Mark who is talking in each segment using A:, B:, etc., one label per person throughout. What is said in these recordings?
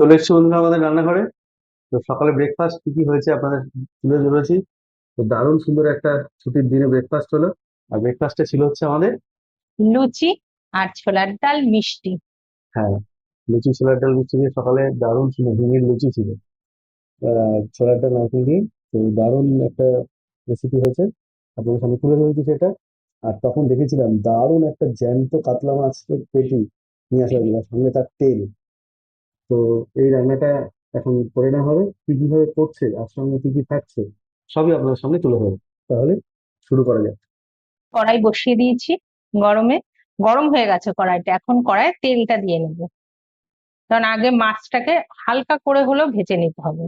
A: চলে এসেছি বন্ধুরা আমাদের রান্নাঘরে। তো সকালে ব্রেকফাস্ট কি কি হয়েছে আপনাদের তুলে ধরেছি। তো দারুণ সুন্দর একটা ছুটির দিনে ব্রেকফাস্ট হলো। আর ব্রেকফাস্টে ছিল হচ্ছে আমাদের
B: লুচি আর ছোলার ডাল মিষ্টি।
A: হ্যাঁ লুচি ছোলার ডাল মিষ্টি দিয়ে সকালে দারুণ সুন্দর ডিমের লুচি ছিল। ছোলার ডাল নারকেল দিয়ে তো দারুণ একটা রেসিপি হয়েছে। আপনাদের সামনে তুলে ধরেছি সেটা। আর তখন দেখেছিলাম দারুণ একটা জ্যান্ত কাতলা মাছের পেটি নিয়ে আসা হয়েছিল সঙ্গে তার তেল। তো এই রান্নাটা এখন করে নেওয়া হবে। কি কীভাবে করছে আর সঙ্গে কি কি থাকছে সবই আপনাদের সামনে তুলে ধরবো। তাহলে শুরু করা যাক।
B: কড়াই বসিয়ে দিয়েছি গরমে। গরম হয়ে গেছে কড়াইটা এখন কড়াইয়ে তেলটা দিয়ে নেব। কারণ আগে মাছটাকে হালকা করে হলেও ভেজে নিতে হবে।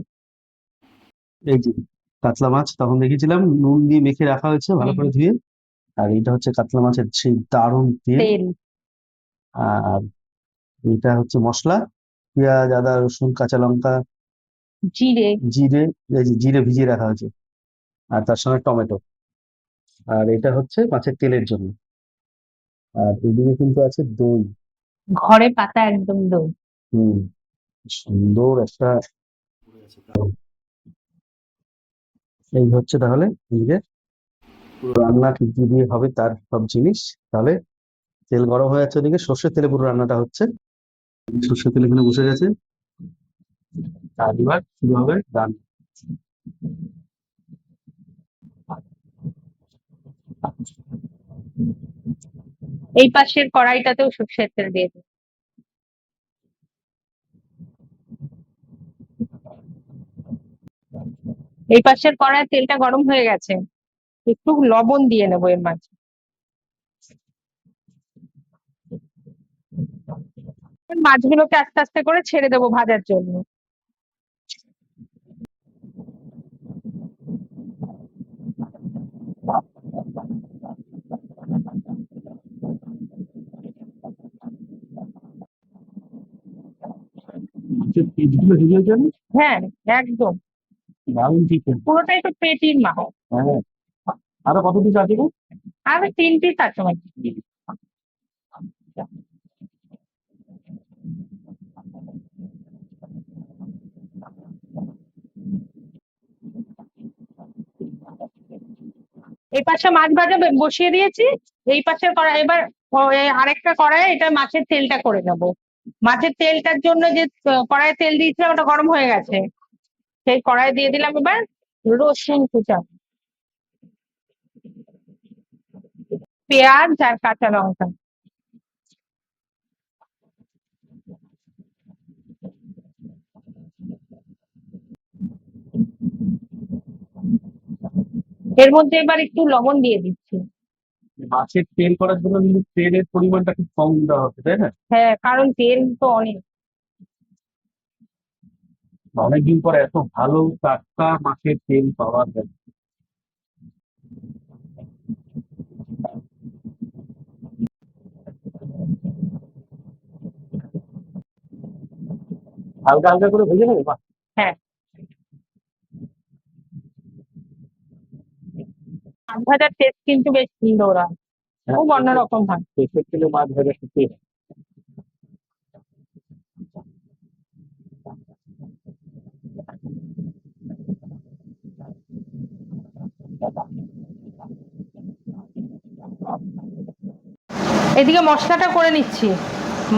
A: এই যে কাতলা মাছ তখন দেখেছিলাম নুন দিয়ে মেখে রাখা হয়েছে ভালো করে ধুয়ে। আর এটা হচ্ছে কাতলা মাছের সেই দারুণ তেল।
B: তেল।
A: আর এটা হচ্ছে মশলা। পেঁয়াজ আদা রসুন কাঁচা লঙ্কা
B: জিরে।
A: জিরে এই যে জিরে ভিজিয়ে রাখা হয়েছে। আর তার সঙ্গে টমেটো। আর এটা হচ্ছে মাছের তেলের জন্য। আর এদিকে কিন্তু আছে দই।
B: ঘরে পাতা একদম দই।
A: হুম সুন্দর একটা এই হচ্ছে তাহলে এদিকে। পুরো রান্না কি কি দিয়ে হবে তার সব জিনিস। তাহলে তেল গরম হয়ে যাচ্ছে ওদিকে। সর্ষের তেলে পুরো রান্নাটা হচ্ছে। সর্ষের তেল এখানে বসে গেছে। আর এবার শুরু হবে রান্না
B: এই পাশের কড়াইটাতেও সর্ষের তেল দিয়ে দেব এই পাশের কড়াই তেলটা গরম হয়ে গেছে। একটু লবণ দিয়ে নেব এর মাঝে। মাছগুলোকে আস্তে আস্তে করে ছেড়ে দেবো ভাজার জন্য। হ্যাঁ একদম। পুরোটাই তো পেটির মাছ।
A: হ্যাঁ। আরও কত পিস আছে?
B: আর তিন পিস আছে এই পাশে মাছ ভাজা বসিয়ে দিয়েছি। এই পাশে কড়াই এবার আরেকটা কড়াই এটা মাছের তেলটা করে নেব। মাছের তেলটার জন্য যে কড়াই তেল দিয়েছিলাম ওটা গরম হয়ে গেছে। সেই কড়াই দিয়ে দিলাম এবার রসুন কুচা। পেঁয়াজ আর কাঁচা লঙ্কা। এর মধ্যে এবার একটু লবণ দিয়ে দিচ্ছি।
A: মাছের তেল করার জন্য কিন্তু তেলের পরিমাণটা খুব কম দেওয়া হচ্ছে তাই না?
B: হ্যাঁ কারণ তেল তো অনেক।
A: অনেকদিন পরে এত ভালো টাটকা মাছের তেল পাওয়া যায়। হালকা হালকা করে ভেজে নেবে? বাহ,
B: মাছ ভাজার টেস্ট কিন্তু বেশ সুন্দর হয় খুব অন্যরকম হয়।
A: তেলে মাছ ভাজা শুকিয়ে
B: এদিকে মশলাটা করে নিচ্ছি।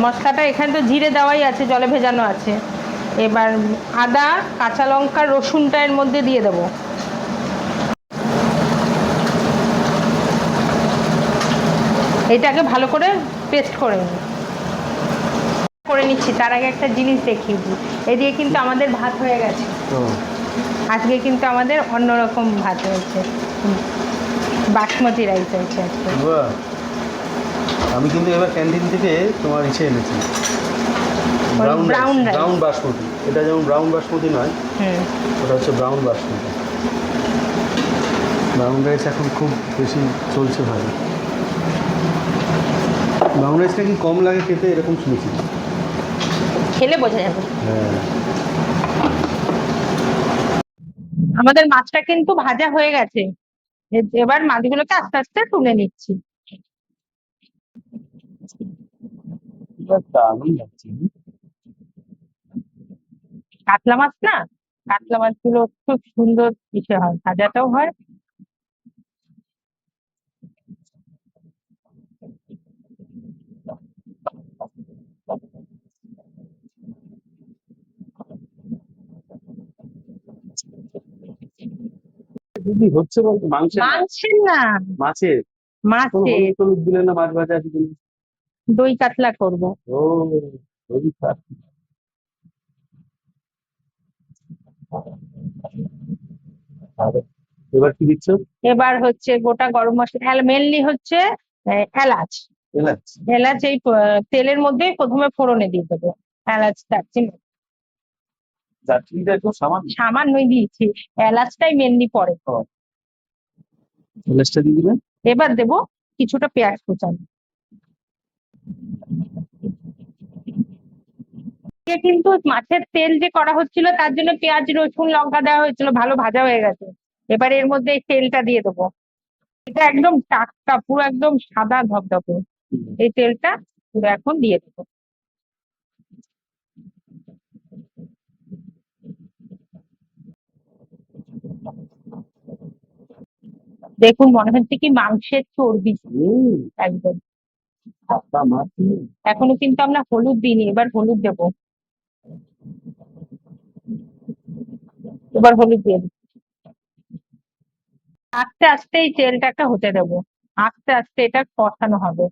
B: মশলাটা এখানে তো জিরে দেওয়াই আছে জলে ভেজানো আছে। এবার আদা কাঁচা লঙ্কা রসুনটা এর মধ্যে দিয়ে দেবো। এটাকে ভালো করে পেস্ট করে নিই। করে নিচ্ছি তার আগে একটা জিনিস দেখিয়ে দিই। এদিকে কিন্তু আমাদের ভাত হয়ে গেছে।
A: তো
B: আজকে কিন্তু আমাদের অন্যরকম ভাত হয়েছে। বাসমতি রাইস হয়েছে আজকে।
A: আমি কিন্তু এবার ক্যান্টিন থেকে তোমার ইসে এনেছি। Brown brown basmati. এটা যেমন ব্রাউন বাসমতি নয় ওটা হচ্ছে ব্রাউন বাসমতি। ব্রাউন রাইস এখন খুব বেশি চলছে ভালো। ব্রাউন রাইসটা কি কম লাগে খেতে? এরকম শুনেছি।
B: খেলে বোঝা যাবে।
A: হ্যাঁ।
B: আমাদের মাছটা কিন্তু ভাজা হয়ে গেছে। এবার মাছগুলোকে আস্তে আস্তে তুলে নিচ্ছি। কাতলা মাছ না? কাতলা মাছগুলো খুব সুন্দর ইসে হয় ভাজাটাও হয়।
A: হচ্ছে বলতো মাংসের
B: মাংসের না
A: মাছের?
B: মাছের।
A: হলুদ দিলে না মাছ ভাজা আছে
B: দই কাতলা করব।
A: ও কাজ। আর এবার কি দিচ্ছ?
B: এবার হচ্ছে গোটা গরম মশলা মেনলি হচ্ছে আহ, এলাচ।
A: এলাচ।
B: এলাচ এই তেলের মধ্যে প্রথমে ফোড়নে দিয়ে দেবো। এলাচ দারচিনি।
A: দারচিনিটা একটু সামান্য
B: সামান্যই দিয়েছি এলাচটাই মেনলি পরে
A: এলাচটা দিয়ে দিবেন?
B: এবার দেব কিছুটা পেঁয়াজ কুচানো কিন্তু মাছের তেল যে করা হচ্ছিল তার জন্য পেঁয়াজ রসুন লঙ্কা দেওয়া হয়েছিল ভালো ভাজা হয়ে গেছে। এবার এর মধ্যে এই তেলটা দিয়ে দেবো। এটা একদম টাটকা পুরো একদম সাদা ধপধপে। এই তেলটা পুরো এখন দিয়ে দেবো। দেখুন মনে হচ্ছে কি মাংসের চর্বি। একদম। এখনও কিন্তু আমরা হলুদ দিইনি এবার হলুদ দেব। এবার হলুদ দিয়ে দিচ্ছি। আস্তে আস্তে এই তেলটাকে হতে দেবো। আস্তে আস্তে এটা কষানো হবে।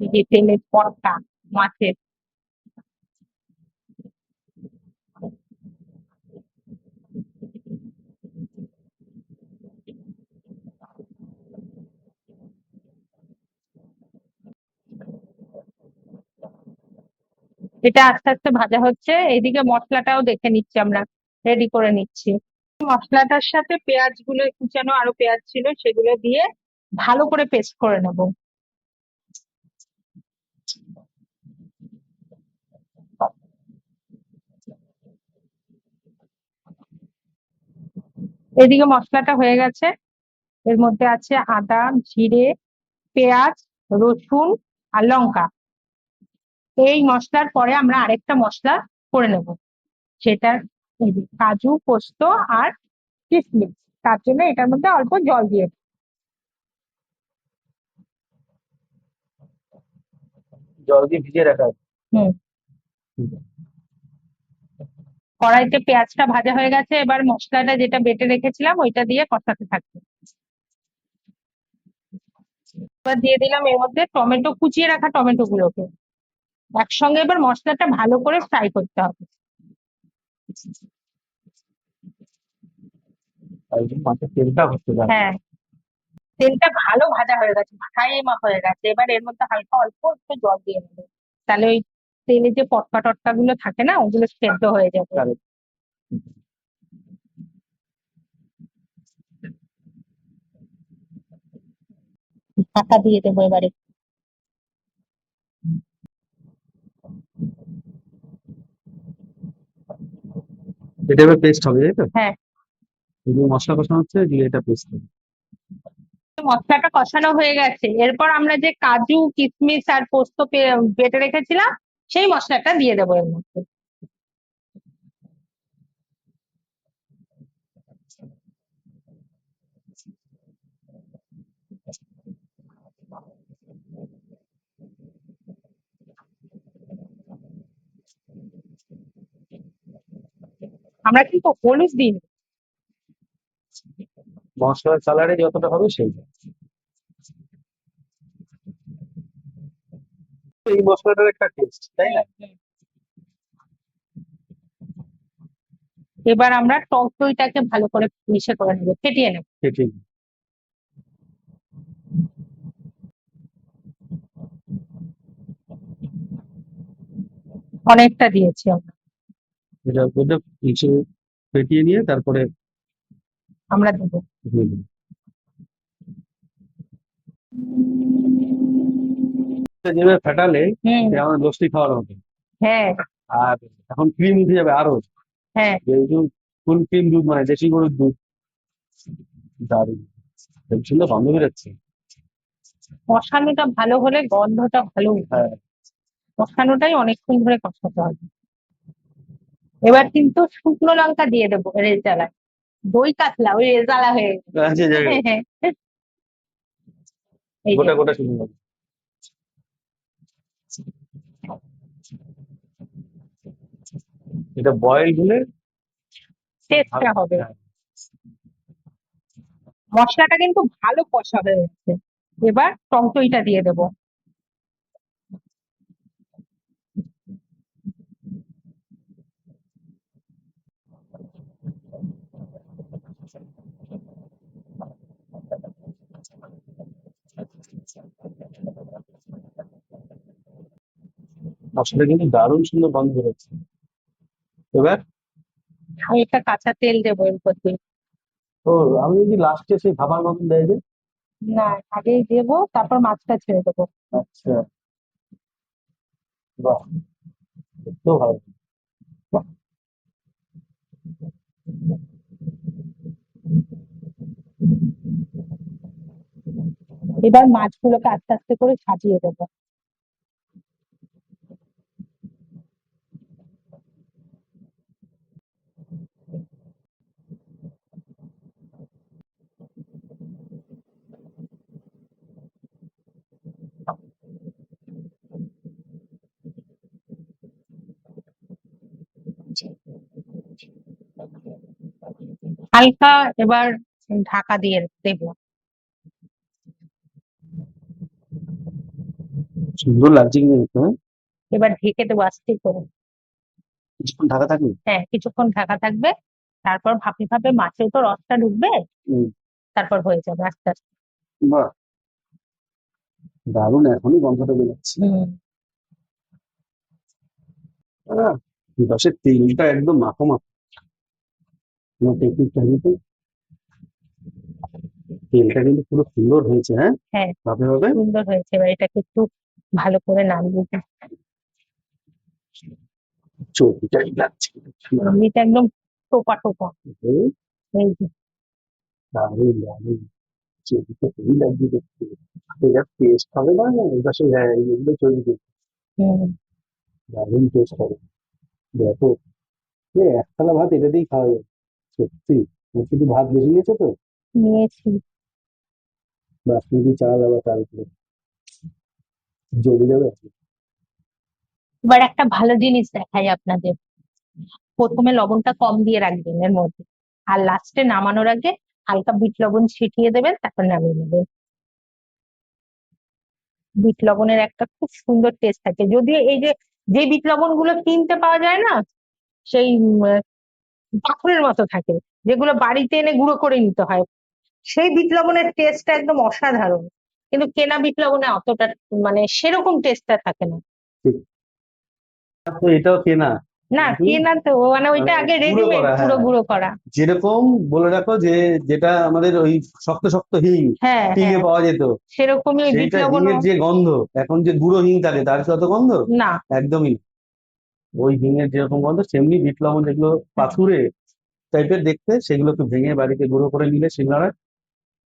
B: যে তেলের পরটা, মাছের। এটা আস্তে আস্তে ভাজা হচ্ছে। এদিকে মশলাটাও দেখে নিচ্ছি আমরা। রেডি করে নিচ্ছি। মশলাটার সাথে পেঁয়াজগুলো কুচানো আরও পেঁয়াজ ছিল, সেগুলো দিয়ে ভালো করে পেস্ট করে নেব। এদিকে মশলাটা হয়ে গেছে। এর মধ্যে আছে আদা জিরে পেঁয়াজ রসুন আর লঙ্কা। এই মশলার পরে আমরা আরেকটা মশলা করে নেব। সেটা কাজু পোস্ত আর কিশমিশ তার জন্য এটার মধ্যে অল্প জল দিয়ে।
A: জল দিয়ে ভিজিয়ে রাখা
B: হুম। কড়াইতে পেঁয়াজটা ভাজা হয়ে গেছে এবার মশলাটা যেটা বেটে রেখেছিলাম ওইটা দিয়ে কষাতে থাকবে। এবার দিয়ে দিলাম এর মধ্যে টমেটো কুচিয়ে রাখা টমেটো গুলোকে একসঙ্গে এবার মশলাটা ভালো করে ফ্রাই করতে হবে। হ্যাঁ। তেলটা ভালো ভাজা হয়ে গেছে ফ্রাই হয়ে গেছে। এবার এর মধ্যে হালকা অল্প একটু জল দিয়ে নেবে তাহলে ওই তেলে যে পটকা টটকা গুলো থাকে না ওগুলো সেদ্ধ হয়ে যাবে। ঢাকা দিয়ে দেবো এবারে।
A: এটা এবার পেস্ট হবে তাই তো?
B: হ্যাঁ।
A: মশলা কষানো হচ্ছে এদিকে এটা পেস্ট হবে।
B: মশলাটা কষানো হয়ে গেছে। এরপর আমরা যে কাজু কিশমিশ আর পোস্ত বেটে রেখেছিলাম সেই মশলাটা দিয়ে দেবো এর মধ্যে। আমরা কিন্তু হলুদ দিই
A: মশলার কালারে যতটা হবে সেই। মশলাটার একটা টেস্ট তাই না?
B: এবার আমরা টক দইটাকে ভালো করে মিশে করে নেব ফেটিয়ে নেব।
A: ঠিক
B: অনেকটা দিয়েছি আমরা।
A: এটা ফেটিয়ে নিয়ে তারপরে
B: আমরা দেবো।
A: যেভাবে ফেটালে আমার লস্যি খাওয়ার মতো
B: হ্যাঁ।
A: আর এখন ক্রিম উঠে যাবে আরও।
B: হ্যাঁ।
A: যেহেতু ফুল ক্রিম দুধ মানে দেশি গরুর দুধ দারুণ। সুন্দর গন্ধ বেরোচ্ছে।
B: কষানোটা ভালো হলে গন্ধটা ভালো।
A: হ্যাঁ।
B: কষানোটাই অনেকক্ষণ ধরে কষাতে হবে। এবার কিন্তু শুকনো লঙ্কা দিয়ে দেবো রেজালায় দই কাতলা ওই রেজালা হয়ে গেছে।
A: আচ্ছা, যাই হোক।
B: এই যে,
A: গোটা গোটা শুনে লঙ্কা। এটা বয়েল হলে?
B: টেস্টটা হবে।
A: হ্যাঁ।
B: মশলাটা কিন্তু ভালো কষা হয়ে গেছে। এবার টক দইটা দিয়ে দেবো।
A: মশলা কিন্তু দারুণ সুন্দর গন্ধ বেরোচ্ছে এবার?
B: হালকা কাঁচা তেল দেবো এর দিয়ে
A: ও আমি যদি লাস্টে সেই খাবার মতন দেয় যে?
B: না আগেই দেবো তারপর মাছটা ছেড়ে দেবো।
A: আচ্ছা। বাহ তো ভালো।
B: এবার মাছগুলোকে আস্তে আস্তে করে সাজিয়ে দেবো। হালকা এবার ঢাকা দিয়ে দেবো।
A: সুন্দর লাগছে কিন্তু দেখতে, হ্যাঁ?
B: এবার ঢেকে দেবো আস্তে করে।
A: কিছুক্ষণ ঢাকা থাকবে?
B: হ্যাঁ কিছুক্ষণ ঢাকা থাকবে। তারপর ভাপে ভাপে মাছের তো রসটা ঢুকবে।
A: হুম।
B: তারপর হয়ে যাবে আস্তে আস্তে।
A: বাহ! দারুণ এখনই গন্ধটা বেরোচ্ছে আহ, রসের তেলটা একদম মাখো মাখো। টেকনিকটা কিন্তু তেলটা কিন্তু পুরো সুন্দর হয়েছে হ্যাঁ?
B: হ্যাঁ।
A: ভাবে ভাবে?
B: সুন্দর হয়েছে এবার এটাকে একটু ভালো করে নামিয়ে।
A: চর্বিটাই লাগছে
B: এটা একদম টোপা টোপা।
A: হুম,
B: এই যে।
A: দারুণ দারুণ। চর্বিটা খুবই লাগছে দেখতে? এটা টেস্ট হবে না? এই পাশে হ্যাঁ দেখতে দারুণ টেস্ট হবে। দেখো। এ এক ভাত এটা দিয়েই খাওয়া যাবে। সত্যি? তুমি শুধু ভাত বেশি নিয়েছো তো?
B: নিয়েছি।
A: বাসমতি চাল আবার তার উপরে। জমে যাবে?
B: এবার একটা ভালো জিনিস দেখাই আপনাদের। প্রথমে লবণটা কম দিয়ে রাখবেন এর মধ্যে। আর লাস্টে নামানোর আগে হালকা বিট লবণ ছিটিয়ে দেবেন তারপর নামিয়ে নেবেন। বিট লবণের একটা খুব সুন্দর টেস্ট থাকে। যদিও এই যে যে বিটগুলো কিনতে পাওয়া যায় না, সেই পাথরের মতো থাকে, যেগুলো বাড়িতে এনে গুঁড়ো করে নিতে হয়। সেই বিট লবণের টেস্টটা একদম অসাধারণ। কিন্তু কেনা বিট লবণে অতটা মানে সেরকম টেস্টটা থাকে না।
A: এটাও কেনা।
B: না। কেনা তো মানে ওইটা আগে রেডিমেড পুরো
A: হ্যাঁ।
B: গুঁড়ো করা
A: যেরকম বলে রাখো যে যেটা আমাদের ওই শক্ত শক্ত হিং
B: হ্যাঁ
A: টিনে
B: হ্যাঁ
A: পাওয়া যেত
B: সেরকমই
A: হিঙের যে গন্ধ এখন যে গুঁড়ো হিং থাকে তার কি অত গন্ধ
B: না
A: একদমই না। ওই হিঙের যেরকম গন্ধ সেমনি বিট লবণ যেগুলো পাথুরে টাইপের দেখতে সেগুলোকে ভেঙে বাড়িতে গুঁড়ো করে নিলে সিঙ্গারা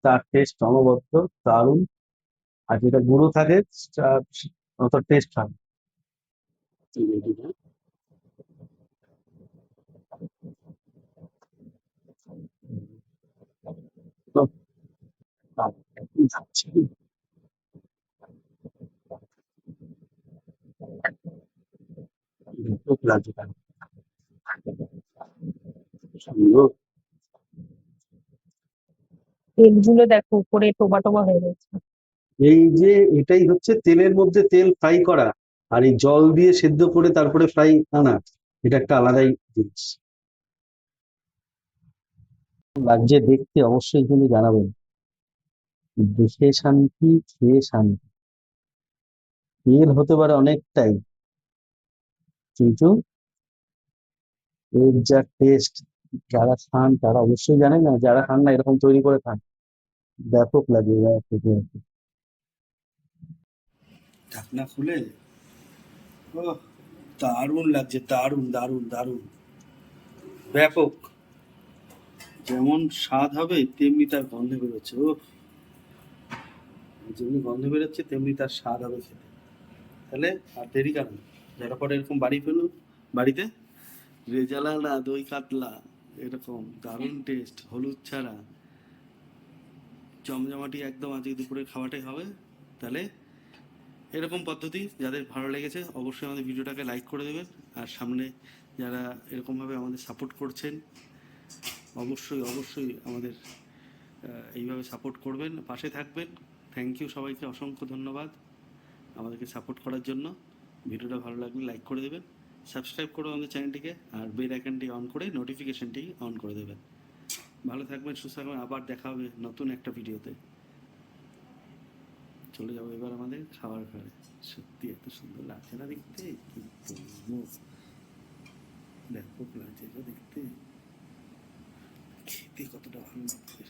A: তার টেস্ট অনবদ্য দারুণ আর যেটা গুঁড়ো থাকে অত টেস্ট হয় সুন্দর
B: তেলগুলো দেখো, উপরে টোবা টোবা হয়ে গেছে।
A: এই যে এটাই হচ্ছে তেলের মধ্যে তেল ফ্রাই করা, আর এই জল দিয়ে সেদ্ধ করে তারপরে ফ্রাই আনা এটা একটা আলাদাই জিনিস। লাগছে দেখতে অবশ্যই কিন্তু জানাবেন। দেখে শান্তি খেয়ে শান্তি। তেল হতে পারে অনেকটাই। কিন্তু এর যা টেস্ট যারা খান তারা অবশ্যই জানেন না, যারা খান না এরকম তৈরি করে খান। ব্যাপক লাগে ঢাকনা খুলে। দারুণ লাগছে, দারুণ দারুণ দারুণ। ব্যাপক। যেমন স্বাদ হবে, তেমনি তার গন্ধ বেরোচ্ছে। ও, যেমনি গন্ধ বেরোচ্ছে, তেমনি তার স্বাদ হবে খেতে। তাহলে আর দেরি কেন ঝটাপট এরকম বাড়ি ফেলুন। বাড়িতে? রেজালালা দই কাতলা, এরকম দারুণ টেস্ট হলুদ ছাড়া। জমজমাটি একদম আজকে দুপুরের খাওয়াটাই হবে। তাহলে এরকম পদ্ধতি যাদের ভালো লেগেছে, অবশ্যই আমাদের ভিডিওটাকে লাইক করে দেবেন। আর সামনে যারা এরকমভাবে আমাদের সাপোর্ট করছেন অবশ্যই অবশ্যই আমাদের এইভাবে সাপোর্ট করবেন, পাশে থাকবেন। থ্যাংক ইউ সবাইকে, অসংখ্য ধন্যবাদ আমাদেরকে সাপোর্ট করার জন্য। ভিডিওটা ভালো লাগলে লাইক করে দেবেন সাবস্ক্রাইব করুন আমাদের চ্যানেলটিকে, আর বেল আইকনটি অন করে নোটিফিকেশনটি অন করে দেবেন। ভালো থাকবেন, সুস্থ থাকবেন, আবার দেখা হবে নতুন একটা ভিডিওতে। চলে যাব এবার আমাদের খাবার ঘরে। সত্যি এত সুন্দর লাগছে না দেখতে ব্যাপক লাগছে দেখতে। খেতে কতটা ভালো লাগছে